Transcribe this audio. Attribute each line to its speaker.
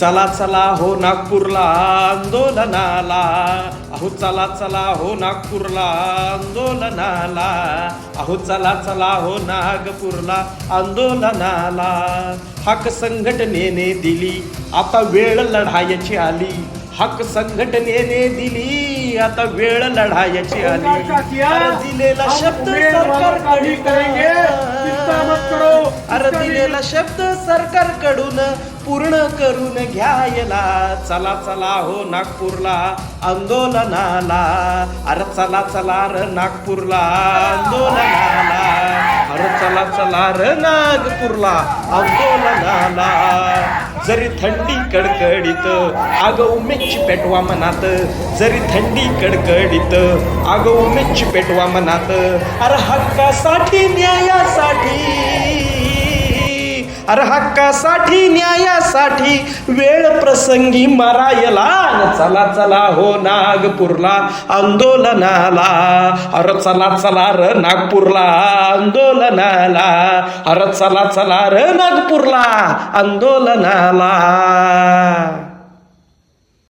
Speaker 1: चला चला हो नागपूरला आंदोलनाला. अहो चला चला हो नागपूरला आंदोलनाला. अहो चला चला हो नागपूरला आंदोलनाला. हक संघटनेने दिली आता वेळ लढायची आली. हक संघटनेने दिली आता वेळ लढायची आली. दिलेला शब्द सरकारकडून अरे दिलेला शब्द सरकारकडून पूर्ण करून घ्यायला. चला चला हो नागपूरला आंदोलनाला. अरे चला चला र नागपूरला आंदोलनाला. अरे चला चला र नागपूरला आंदोलनाला. जरी थंडी कडकडीत आग उमेदची पेटवा मनात. जरी थंडी कडकडीत आग उमेदची पेटवा मनात. अरे हक्कासाठी न्यायासाठी अरे हक्कासाठी न्यायासाठी वेळ प्रसंगी मरायला चला चला हो नागपूरला आंदोलनाला. अरे चला चला र नागपूरला आंदोलनाला. अरे चला चला र नागपूरला आंदोलनाला.